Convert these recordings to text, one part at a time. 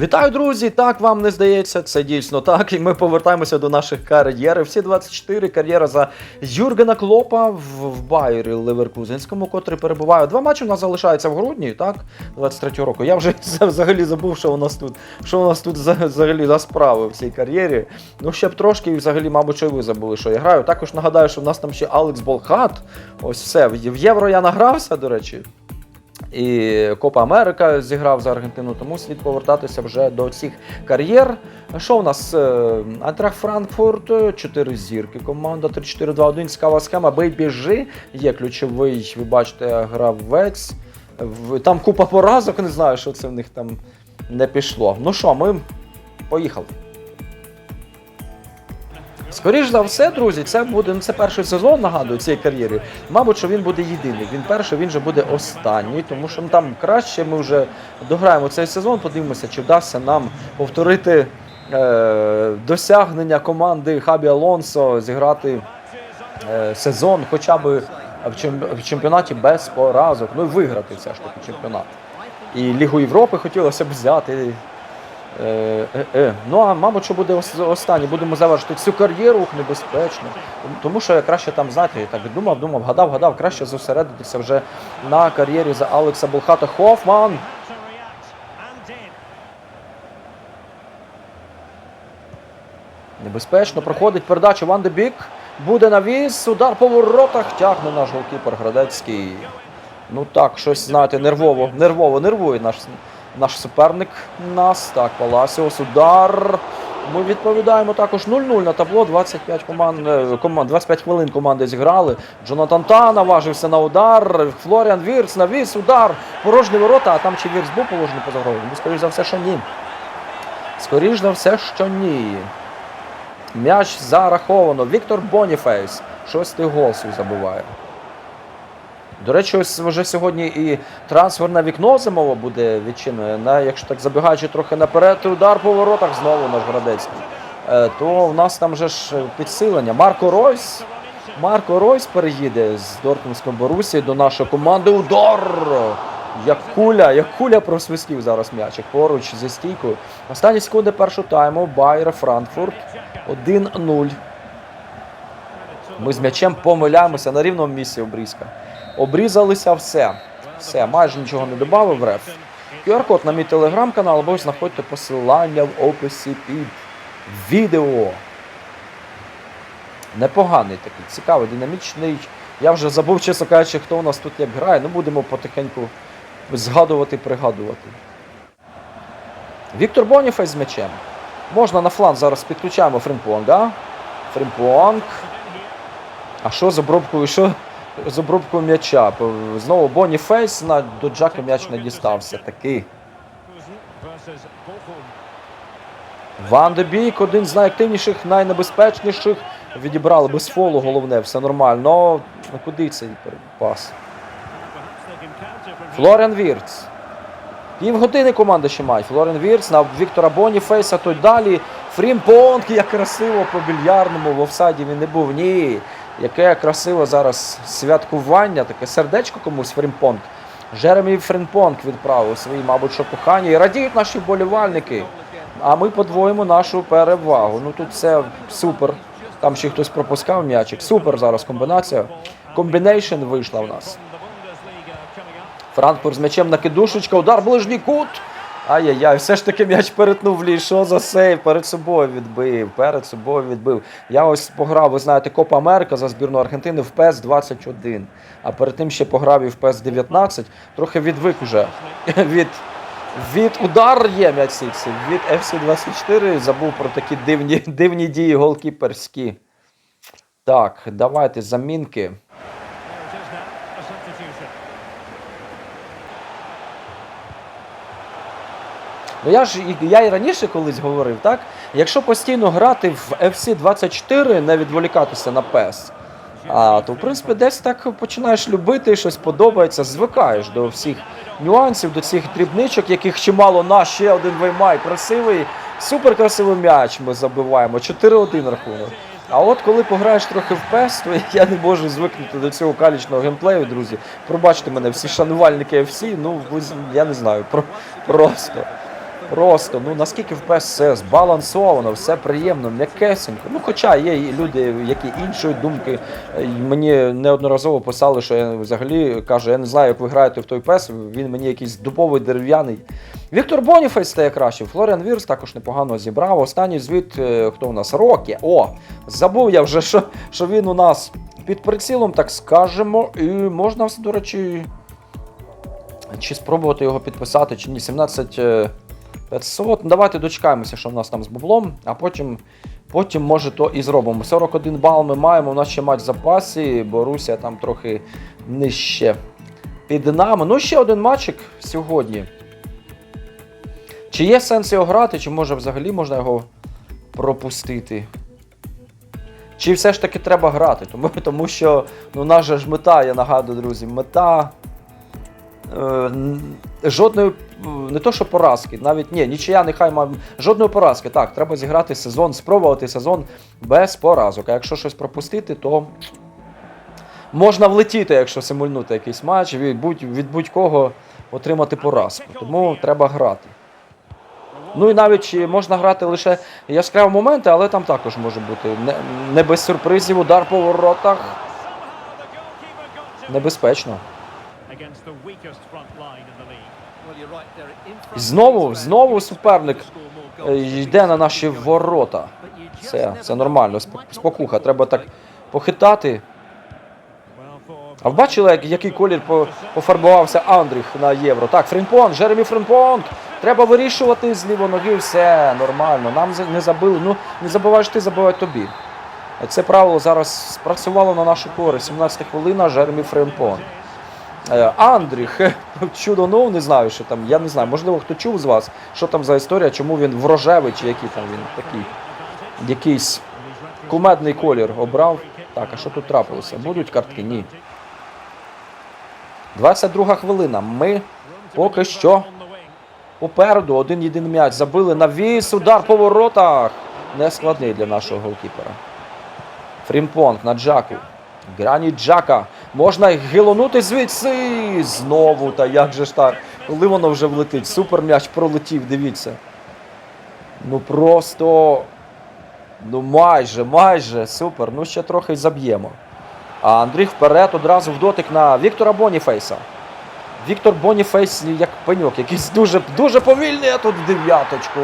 Вітаю, друзі! Так вам не здається, це дійсно так. І ми повертаємося до наших кар'єр. Всі 24 кар'єра за Юргена Клопа в, Байері Леверкузенському, котрий перебуває. Два матчі у нас залишаються в грудні, так? 23 року. Я вже взагалі забув, що у нас тут, що у нас тут взагалі за справи в цій кар'єрі. Ну, ще б трошки, і взагалі, мабуть, що і ви забули, що я граю. Також нагадаю, що в нас там ще Алекс Болхат. Ось все. В євро я награвся, до речі. І Копа Америка зіграв за Аргентину, тому слід повертатися вже до цих кар'єр. Що у нас? Антрах Франкфурт, 4 зірки команда, 3-4-2-1, цікава схема. Бейбі Жи є ключовий, ви бачите, гравець. Там купа поразок, не знаю, що це в них там не пішло. Ну що, ми поїхали. Скоріш за все, друзі, це буде ну, це перший сезон, нагадую, цієї кар'єри. Мабуть, що він буде єдиний. Він перший, він же буде останній, тому що ну, там краще ми вже дограємо цей сезон, подивимося, чи вдасться нам повторити е, досягнення команди Хабі Алонсо, зіграти е, сезон хоча б в чемпіонаті без поразок. Ну і виграти все ж таки чемпіонат. І Лігу Європи хотілося б взяти. Е, е, е. Ну, а мабуть, що буде останнє. Будемо завершити цю кар'єру, небезпечно. Тому що я краще там, знаєте, я так думав, думав, гадав, гадав, краще зосередитися вже на кар'єрі за Алекса Болхата Хофман. Небезпечно проходить передача Ван де Бік. Буде навіс, удар по воротах, тягне наш голкіпер Градецький. Ну так, щось, знаєте, нервово, нервово нервує наш, наш суперник нас. Так, Паласіос, удар. Ми відповідаємо також 0-0 на табло. 25 команд, е, команд, 25 хвилин команди зіграли. Джонатан Та наважився на удар. Флоріан Вірц навіс, удар. Порожні ворота, а там чи Вірц був положений поза грою? Ну, скоріш за все, що ні. Скоріш за все, що ні. М'яч зараховано. Віктор Боніфейс. Шостий гол свій забиває. До речі, ось вже сьогодні і трансферне вікно зимово буде відчинене. На, якщо так забігаючи трохи наперед, удар по воротах знову наш Градецький. Е, то в нас там вже ж підсилення. Марко Ройс. Марко Ройс переїде з Дортмундської Борусі до нашої команди. Удар! Як куля, як куля просвистів зараз м'ячик поруч зі стійкою. Останні секунди першого тайму. Байер Франкфурт 1-0. Ми з м'ячем помиляємося на рівному місці обрізка. Обрізалися все. Все, майже нічого не додав реф. QR-код на мій телеграм-канал, або знаходьте посилання в описі під відео. Непоганий такий, цікавий, динамічний. Я вже забув, чесно кажучи, хто у нас тут як грає. Ну будемо потихеньку згадувати, пригадувати. Віктор Боніфей з м'ячем. Можна на фланг зараз підключаємо Фрімпонга. Фрімпонг. А що з обробкою? Що з обробкою м'яча? Знову Боніфейс на до Джака м'яч не дістався. Такий. Ван де Бік, один з найактивніших, найнебезпечніших. Відібрали без фолу, головне, все нормально. Ну куди цей пас? Флоріан Вірц. Півгодини команда ще має. Флоріан Вірц на Віктора Боніфейса, то й далі. Фрімпонг, як красиво по більярдному в офсайді він не був. Ні. Яке красиве зараз святкування, таке сердечко комусь Фрімпонг. Жеремі Фрімпонг відправив свої, мабуть, що кохання. І радіють наші вболівальники. А ми подвоїмо нашу перевагу. Ну тут все супер. Там ще хтось пропускав м'ячик. Супер зараз комбінація. Комбінейшн вийшла в нас. Франкфурт з м'ячем на кидушечка, удар ближній кут. Ай-яй-яй, все ж таки м'яч перетнув в ліс. Що за сейв? Перед собою відбив. Перед собою відбив. Я ось пограв, ви знаєте, Копа Америка за збірну Аргентини в ПЕС 21. А перед тим ще пограв і в ПЕС 19. Трохи відвик уже від. Від удар є м'яч. Від FC 24 забув про такі дивні, дивні дії голкіперські. Так, давайте замінки. Ну я ж я і раніше колись говорив, так? Якщо постійно грати в FC 24, не відволікатися на PES, а, то в принципі десь так починаєш любити, щось подобається, звикаєш до всіх нюансів, до цих дрібничок, яких чимало на ще один виймай. Красивий, супер красивий м'яч ми забиваємо. 4-1 рахунок. А от коли пограєш трохи в PES, то я не можу звикнути до цього калічного геймплею, друзі. Пробачте мене, всі шанувальники FC, ну я не знаю, про, просто. Просто, ну наскільки в ПС все збалансовано, все приємно, м'якесенько. Ну, хоча є і люди, які іншої думки. Е, Мені неодноразово писали, що я взагалі кажу, я не знаю, як ви граєте в той пес, він мені якийсь дубовий дерев'яний. Віктор Боніфейс стає краще. Флоріан Вірс також непогано зібрав. Останній звіт, е, хто у нас? Рокі. О, забув я вже, що, що він у нас під прицілом, так скажемо. І можна, до речі, чи спробувати його підписати, чи ні. 17 е, 500. Ну, Давайте дочекаємося, що в нас там з бублом, а потім, потім може, то і зробимо. 41 бал ми маємо, у нас ще матч в запасі, Борусія там трохи нижче під нами. Ну, ще один матчик сьогодні. Чи є сенс його грати, чи може взагалі можна його пропустити? Чи все ж таки треба грати? Тому, тому що ну, наша ж мета, я нагадую, друзі, мета. Е, жодної, не то що поразки, навіть ні, нічия нехай має. Жодної поразки. Так, треба зіграти сезон, спробувати сезон без поразок. А якщо щось пропустити, то можна влетіти, якщо симульнути якийсь матч, від, будь, від будь-кого отримати поразку. Тому треба грати. Ну і навіть можна грати лише яскраві моменти, але там також може бути не, не без сюрпризів, удар по воротах. Небезпечно. І знову, знову суперник Е, Йде на наші ворота. Це, це нормально, сп- спокуха. Треба так похитати. А бачили, як- який колір пофарбувався Андріх на євро? Так, Фрімпонг, Жеремі Фрімпонг. Треба вирішувати з лівої ноги, все нормально. Нам не забили. Ну, не забуваєш ти, забивай тобі. Це правило зараз спрацювало на нашу користь. 17 хвилина, Жеремі Фрімпонг. Е, Андріх, чудо, ну не знаю, що там. Я не знаю, можливо, хто чув з вас, що там за історія, чому він в чи який там він такий. Якийсь кумедний колір обрав. Так, а що тут трапилося? Будуть картки? Ні. 22 хвилина. Ми поки що попереду один єдиний м'яч забили на віс, удар по воротах. Нескладний для нашого голкіпера. Фрімпонг на Джаку. Грані Джака. Можна гилонути звідси. Знову. Та як же ж так? Коли воно вже влетить? Супер м'яч пролетів, дивіться. Ну просто. Ну майже, майже. Супер. Ну ще трохи заб'ємо. А Андрій вперед одразу в дотик на Віктора Боніфейса. Віктор Боніфейс як пеньок, якийсь дуже дуже повільний, а тут в дев'яточку.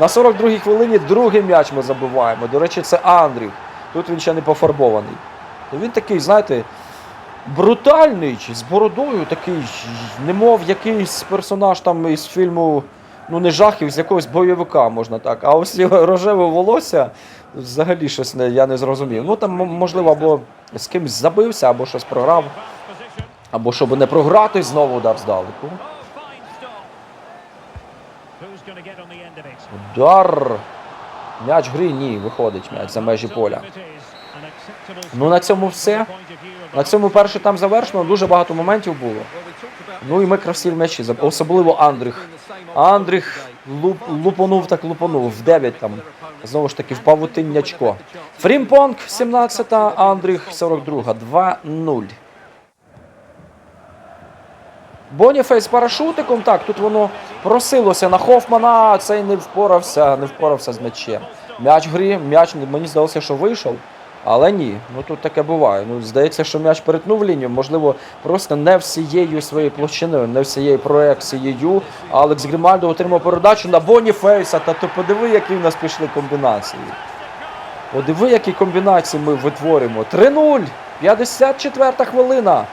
На 42-й хвилині другий м'яч ми забиваємо. До речі, це Андрій. Тут він ще не пофарбований. Ну, Він такий, знаєте, брутальний, з бородою такий, немов якийсь персонаж там із фільму, ну не жахів, з якогось бойовика, можна так. А ось рожеве волосся взагалі щось не, я не зрозумів. Ну там, можливо, або з кимось забився, або щось програв, або щоб не програти, знову удар здалеку. Удар. М'яч грі, ні, виходить м'яч за межі поля. Ну на цьому все. На цьому перший там завершено, дуже багато моментів було. Ну і ми красиві м'ячі, особливо Андріх. Андріх луп, лупанув так лупанув, в 9 там. Знову ж таки, в павутиннячко. Фрімпонг 17-та, Андріх 42 2-0. Боніфейс парашутиком, так, тут воно просилося на Хофмана, цей не впорався, не впорався з м'ячем. М'яч в грі, м'яч, мені здалося, що вийшов. Але ні, ну тут таке буває. Ну, здається, що м'яч перетнув лінію, можливо, просто не всією своєю площиною, не всією проекцією. Алекс Грімальдо отримав передачу на Боніфейса. Та то подиви, які в нас пішли комбінації. Подиви, які комбінації ми витворюємо. 3-0. 54 хвилина.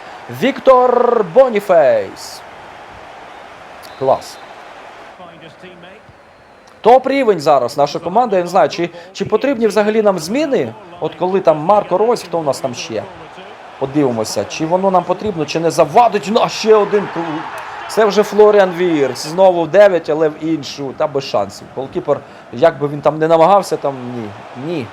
Віктор Боніфейс. Клас. Топ рівень зараз наша команда. Я не знаю, чи, чи потрібні взагалі нам зміни. От коли там Марко Рось, хто у нас там ще? Подивимося, чи воно нам потрібно, чи не завадить на ще один. Це вже Флоріан Вірс. Знову в 9, але в іншу. Та без шансів. Голкіпер, як би він там не намагався, там ні. Ні.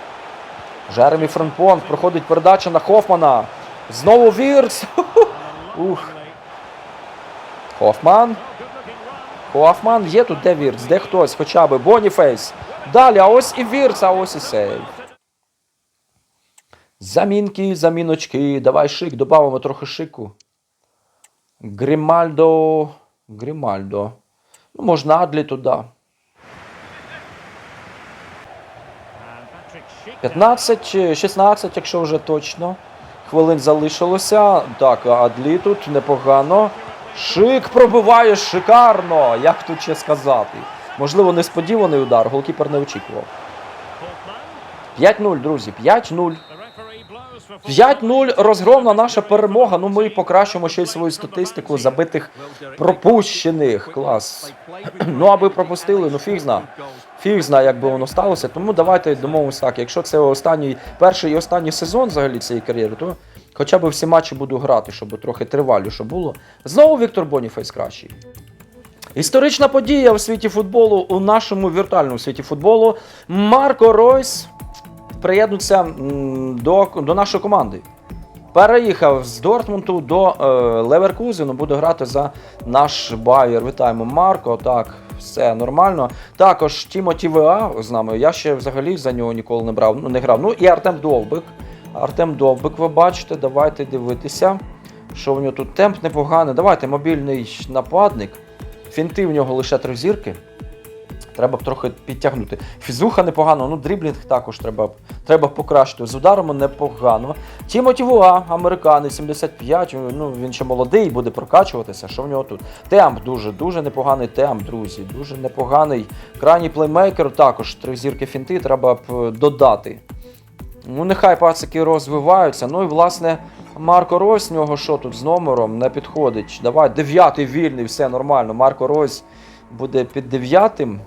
Жеремі Френпонг проходить передача на Хофмана. Знову Вірц. Ух. Хофман. Хофман є тут, де Вірц, де хтось, хоча б Боніфейс. Далі, а ось і Вірц, а ось і сейв. Замінки, заміночки. Давай шик, додамо трохи шику. Грімальдо. Грімальдо. Ну, можна Адлі туди. 15-16, якщо вже точно. Хвилин залишилося. Так, Адлі тут непогано. Шик пробиває шикарно. Як тут ще сказати? Можливо, несподіваний удар. Голкіпер не очікував. 5-0, друзі. 5-0. 5-0 розгромна наша перемога. Ну ми покращимо ще й свою статистику забитих пропущених. Клас. Ну аби пропустили, ну фіг зна. Фіг знає, як би воно сталося. Тому давайте домовимося так. Якщо це останній, перший і останній сезон взагалі цієї кар'єри, то хоча б всі матчі буду грати, щоб трохи триваліше було. Знову Віктор Боніфейс кращий. Історична подія в світі футболу у нашому віртуальному світі футболу. Марко Ройс приєднується до, до нашої команди. Переїхав з Дортмунду до е, Леверкузену, буде грати за наш Байер. Вітаємо Марко. Так, все нормально. Також Тімоті ВА з нами. Я ще взагалі за нього ніколи не брав, ну не грав. Ну і Артем Довбик. Артем Довбик, ви бачите, давайте дивитися, що в нього тут темп непоганий. Давайте мобільний нападник. Фінти в нього лише три зірки. Треба б трохи підтягнути. Фізуха непогано, ну дріблінг також треба, треба покращити. З ударами непогано. Тімоті Вуа, американець, 75, ну він ще молодий, буде прокачуватися. Що в нього тут? Темп дуже, дуже непоганий темп, друзі. Дуже непоганий. Крайній плеймейкер, також три зірки фінти, треба б е, додати. Ну, нехай пацики розвиваються. Ну і власне Марко в нього що тут з номером не підходить. Давай, дев'ятий вільний, все нормально. Марко Рось буде під дев'ятим.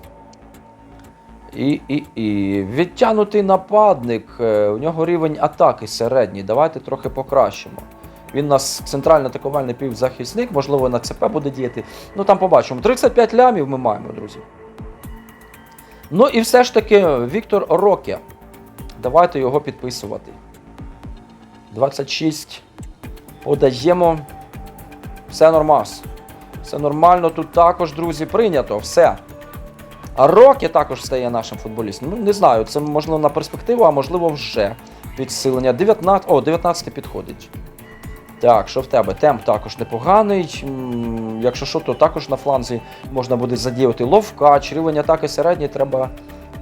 І, і, і. Відтянутий нападник. е, У нього рівень атаки середній. Давайте трохи покращимо. Він у нас центральний атакувальний півзахисник, можливо, на ЦП буде діяти. Ну там побачимо. 35 лямів ми маємо, друзі. Ну і все ж таки Віктор Роке. Давайте його підписувати. 26. Подаємо. Все нормас. Все нормально. Тут також, друзі, прийнято. Все. А Рокі також стає нашим футболістом. Ну, не знаю, це можливо на перспективу, а можливо вже підсилення. 19. О, 19 підходить. Так, що в тебе? Темп також непоганий. Якщо що, то також на фланзі можна буде задіяти ловкач, рівень атаки середній треба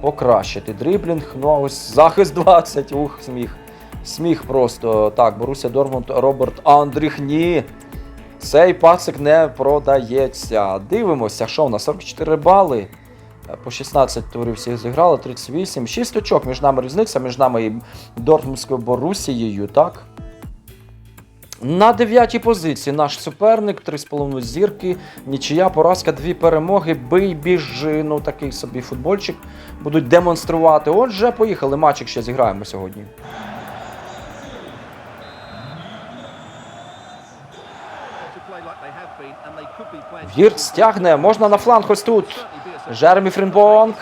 покращити. Дриблінг, ну ось захист 20. Ух, сміх. Сміх просто. Так, Боруся Дормунд, Роберт Андріх, ні. Цей пацик не продається. Дивимося, що в нас 44 бали. Е, По 16 турів всіх зіграли, 38. 6 очок між нами різниця, між нами і Дортмундською Борусією, так? На дев'ятій позиції наш суперник, 3,5 зірки, нічия, поразка, дві перемоги, бий, біжи, ну такий собі футбольчик будуть демонструвати. Отже, поїхали, матчик ще зіграємо сьогодні. Вірт стягне, можна на фланг ось тут. Жеремі Фрінбонг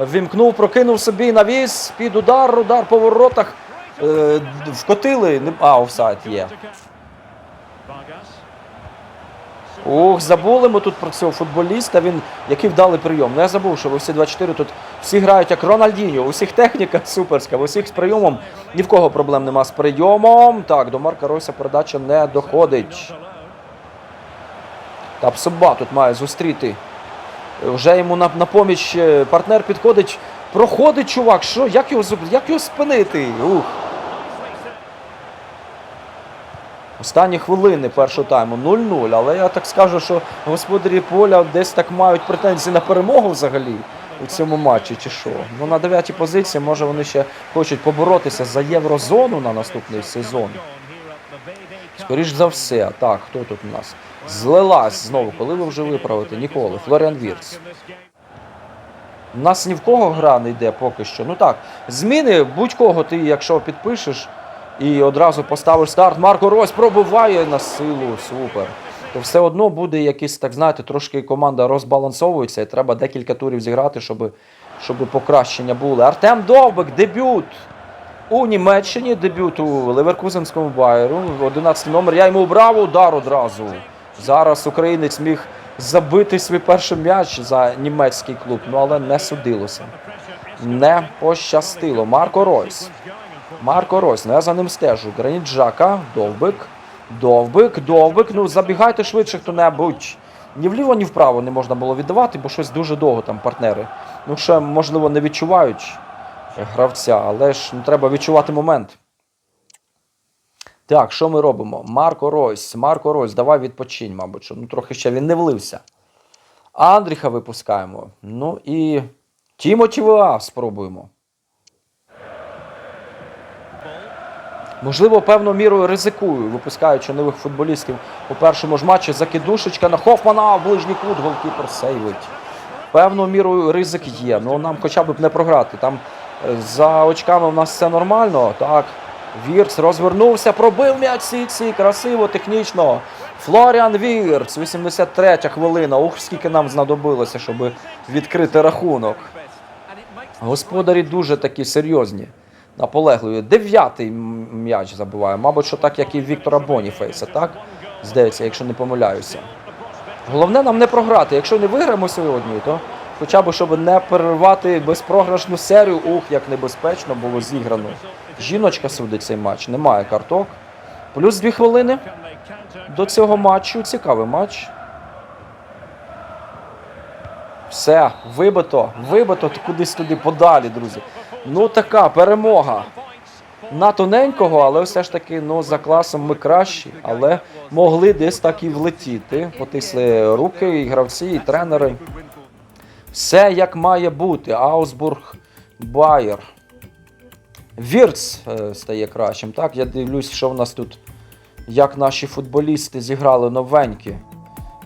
вімкнув, прокинув собі навіс, під удар, удар по воротах. Е, вкотили. А, офсайд є. Ух, забули ми тут про цього футболіста. Він який вдалий прийом. Ну я забув, що ви всі 24 тут всі грають як Рональдіньо. У всіх техніка суперська, у всіх з прийомом. Ні в кого проблем нема з прийомом. Так, до Марка Ройса передача не доходить. Та Псоба тут має зустріти. Вже йому на, на поміч е, партнер підходить. Проходить чувак. Що? Як його, як його спинити? Ух. Останні хвилини першого тайму 0-0. Але я так скажу, що господарі поля десь так мають претензії на перемогу взагалі у цьому матчі, чи що. Ну на дев'ятій позиції, може вони ще хочуть поборотися за єврозону на наступний сезон. Скоріш за все, так, хто тут у нас? Злилась знову, коли ви вже виправите? Ніколи. Флоріан Вірц. У нас ні в кого гра не йде поки що. Ну так, зміни будь-кого ти, якщо підпишеш і одразу поставиш старт, Марко Рось пробиває на силу, супер. То все одно буде якийсь, так знаєте, трошки команда розбалансовується, і треба декілька турів зіграти, щоб, щоб покращення були. Артем Довбик, дебют у Німеччині, дебют у Леверкузенському Байеру. 11 номер. Я йому брав удар одразу. Зараз українець міг забити свій перший м'яч за німецький клуб, ну але не судилося. Не пощастило. Марко Ройс. Марко Ройс, ну я за ним стежу. Граніт Жака, Довбик. Довбик, Довбик. Ну забігайте швидше хто-небудь. ні вліво, ні вправо не можна було віддавати, бо щось дуже довго там партнери. Ну, ще, можливо, не відчувають гравця, але ж ну, треба відчувати момент. Так, що ми робимо? Марко Ройс. Марко Ройс, давай відпочинь, мабуть. що, Ну, трохи ще він не влився. Андріха випускаємо. Ну і Тімоті Веа спробуємо. Можливо, певною мірою ризикую, випускаючи нових футболістів у першому ж матчі. Закидушечка на Хофмана в ближній кут, голкіпер сейвить. Певною мірою ризик є. Ну нам хоча б не програти. Там е, за очками в нас все нормально. Так. Вірц розвернувся, пробив м'яч Сіксі, красиво, технічно. Флоріан Вірц, 83 хвилина. Ух, скільки нам знадобилося, щоб відкрити рахунок. Господарі дуже такі серйозні, наполегливі. Дев'ятий м'яч забиває. Мабуть, що так, як і Віктора Боніфейса, так? Здається, якщо не помиляюся. Головне нам не програти. Якщо не виграємо сьогодні, то хоча б щоб не перервати безпрограшну серію. Ух, як небезпечно було зіграно. Жіночка судить цей матч, немає карток. Плюс дві хвилини до цього матчу. Цікавий матч. Все, вибито, вибито кудись туди подалі, друзі. Ну така перемога. На тоненького, але все ж таки ну, за класом ми кращі, але могли десь так і влетіти. Потисли руки, і гравці, і тренери. Все як має бути. Аусбург, Байер. Вірц е, стає кращим. Так, я дивлюсь, що в нас тут, як наші футболісти зіграли новенькі.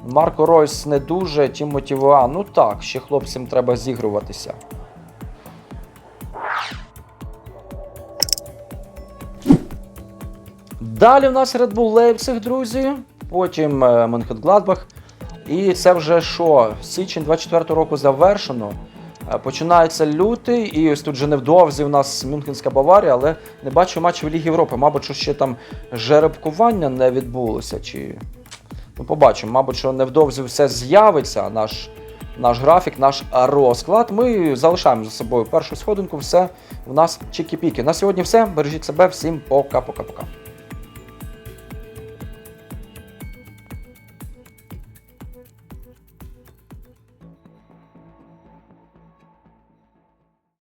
Марко Ройс не дуже, Тімоті Веа, ну так, ще хлопцям треба зігруватися. Далі в нас Red Bull Leipzig, друзі. Потім е, Мönchengladbach. І це вже що? Січень 24 року завершено. Е, Починається лютий, і ось тут вже невдовзі у нас Мюнхенська Баварія, але не бачу матчів Ліги Європи. Мабуть, що ще там жеребкування не відбулося. Чи... Ну, побачимо. Мабуть, що невдовзі все з'явиться, наш, наш графік, наш розклад. Ми залишаємо за собою першу сходинку. Все в нас чікі-піки. На сьогодні все. Бережіть себе, всім пока-пока-пока.